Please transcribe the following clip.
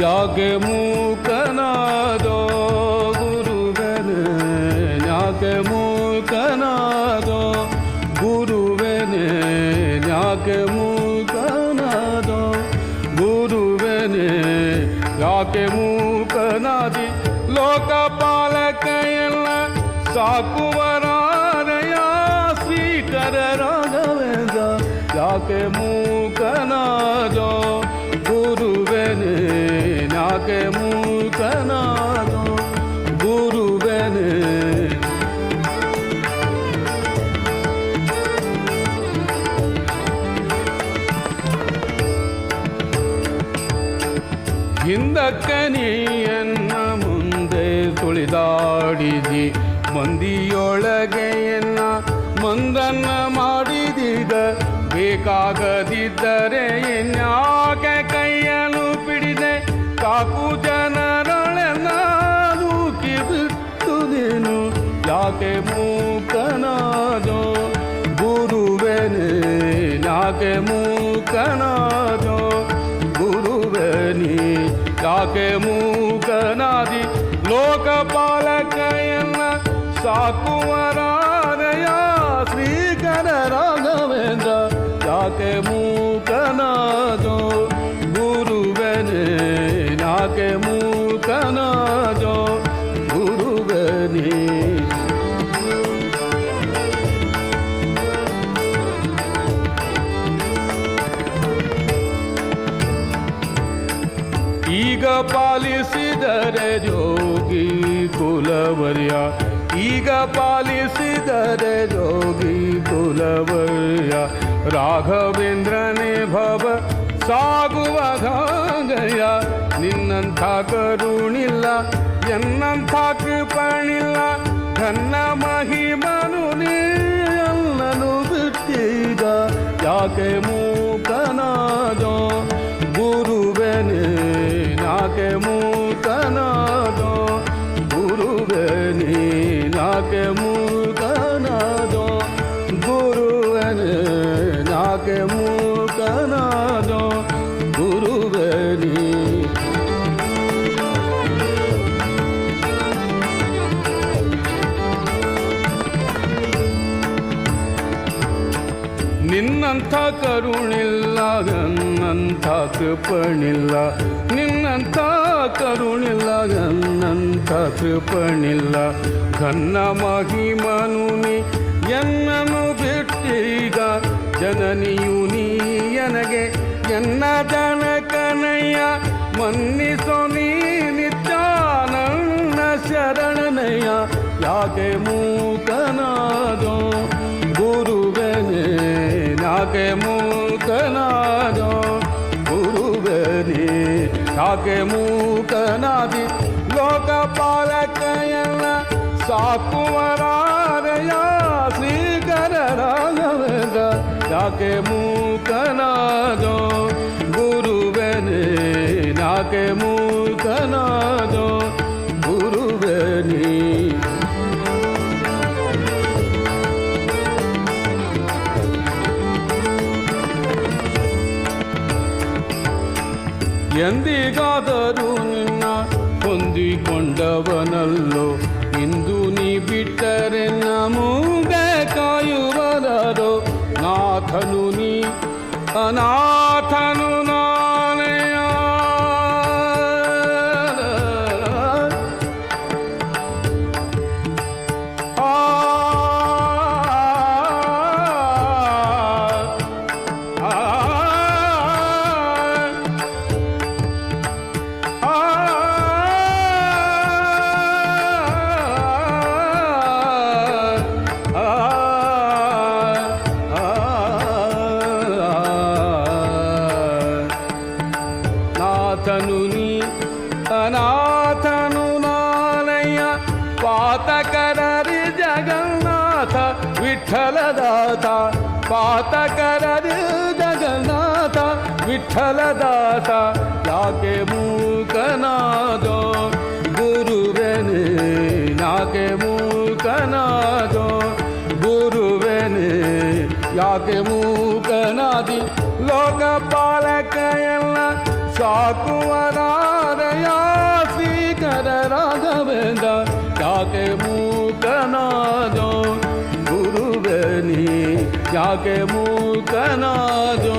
ಯಾಕೆ ಮೂಕನಾದೋ ಗುರುವನೆ? ಯಾಕೆ ಮೂಕನಾದೋ ಗುರುವನೆ? ಯಾಕೆ ಮೂಕನಾದೋ ಗುರುವನೆ? ಯಾಕೆ ಮೂಕನಾದಿ ಲೋಕಪಾಲಕೆಯಲ್ಲ ಸಾಕುವರಾರಯ ಶ್ರೀಕರ ರಾಘವೇಂದ್ರ? ಯಾಕೆ ಮೂಕನಾದೋ ಹಿಂದಕ್ಕೆ ನೀಯನ್ನ ಮುಂದೆ ತುಳಿದಾಡಿದಿ ಮಂದಿಯೊಳಗೆ ಎನ್ನ ಮಂದನ್ನ ಮಾಡಿದಿದ, ಬೇಕಾಗದಿದ್ದರೆ ಇನ್ಯಾಕೆ ಕೈಯನ್ನು ಪಿಡಿದೆ? ಕಾಕು ಬಿಟ್ಟು ನೀನು, ಯಾಕೆ ಮೂಕನಾದೋ ಗುರುವೆನೆ? ಯಾಕೆ ಮೂಕನಾದೋ ಯಾಕೆ ಮೂಕನಾದಿ ಲೋಕಪಾಲಕೆಯನ್ನ ಸಾಕುವರಾರಯ ಶ್ರೀಕರ ರಾಘವೇಂದ್ರ ಯಾಕೆ ಮೂಕನಾದೋ ಪಾಲಿಸಿದರೆ ಜೋಗಿ ಕುಲವರ್ಯ. ಈಗ ಪಾಲಿಸಿದರೆ ಜೋಗಿ ಕುಲವರ್ಯ. ರಾಘವೇಂದ್ರನೇ ಭವ, ಸಾಗುವ ಗಾಂಗಯ್ಯ. ನಿನ್ನಂಥ ಕರುಣಿಲ್ಲ, ಎನ್ನಂಥ ಕೃಪಣಿಲ್ಲ. ನನ್ನ ಮಹಿಮನು ಬಿಟ್ಟಿದ. ಯಾಕೆ ಮೂಕನಾದೋ ನಾಕೆ ಮೂಕನಾದೋ ಗುರುವೆನೆ ನಾಕೆ ಮೂಕನಾದೋ ಗುರುವೆನೆ ನಿನ್ನಂಥ ಕರುಣಿಲ್ಲ ನನ್ನಂಥ ಕೃಪಣಿಲ್ಲ ನಿನ್ನಂಥ ಕರುಣಿಲ್ಲ ಗನ್ನಂತ ಕೃಪಣಿಲ್ಲ ಕನ್ನ ಮಹಿಮನು ನೀ, ಎನ್ನನು ಬಿಟ್ಟಿಗ. ಜನನಿಯು ನೀ ನನಗೆ ಎನ್ನ ಜನಕನಯ್ಯ, ಮನ್ನಿಸೋ ನೀ ನಿತ್ಯ ನನ್ನ ಶರಣನಯ್ಯ. ಯಾಕೆ ಮೂಕನಾದೋ ಯಾಕೆ ಮೂಕನಾದಿ ಲೋಕಪಾಲಕೆಯಲ್ಲ ಸಾಕುವರಾರಯ ಶ್ರೀಕರ ರಾಘವೇಂದ್ರ ಯಾಕೆ ಮೂಕನಾದೋ ಗುರುವೆನೆ ಯಾಕೆ ಮೂಕನಾದೋ ಎಂದಿಗಾದರೂ ನಿನ್ನ ಹೊಂದಿಕೊಂಡವನಲ್ಲೋ ಇಂದು ನೀ ಬಿಟ್ಟರೆ ನಮೂಗೆ ಕಾಯುವರರೋ ನಾಥನು ನೀ ಅನಾಥನು ನಾಥನು ನೀ ಅನಾಥನು ನಾನಯ್ಯ ಪಾತಕರರಿ ಜಗನ್ನಾಥ ವಿಠಲದಾತ ಪಾತಕರರಿ ಜಗನ್ನಾಥ ವಿಠಲದಾತ ಯಾಕೆ ಮೂಕನಾದೋ ಗುರುವೆನೆ ಯಾಕೆ ಮೂಕನಾದೋ सा कुंवरा रयासी कर राघवेंद जाके मुकना जो गुरु बेनी जाके मुकना जो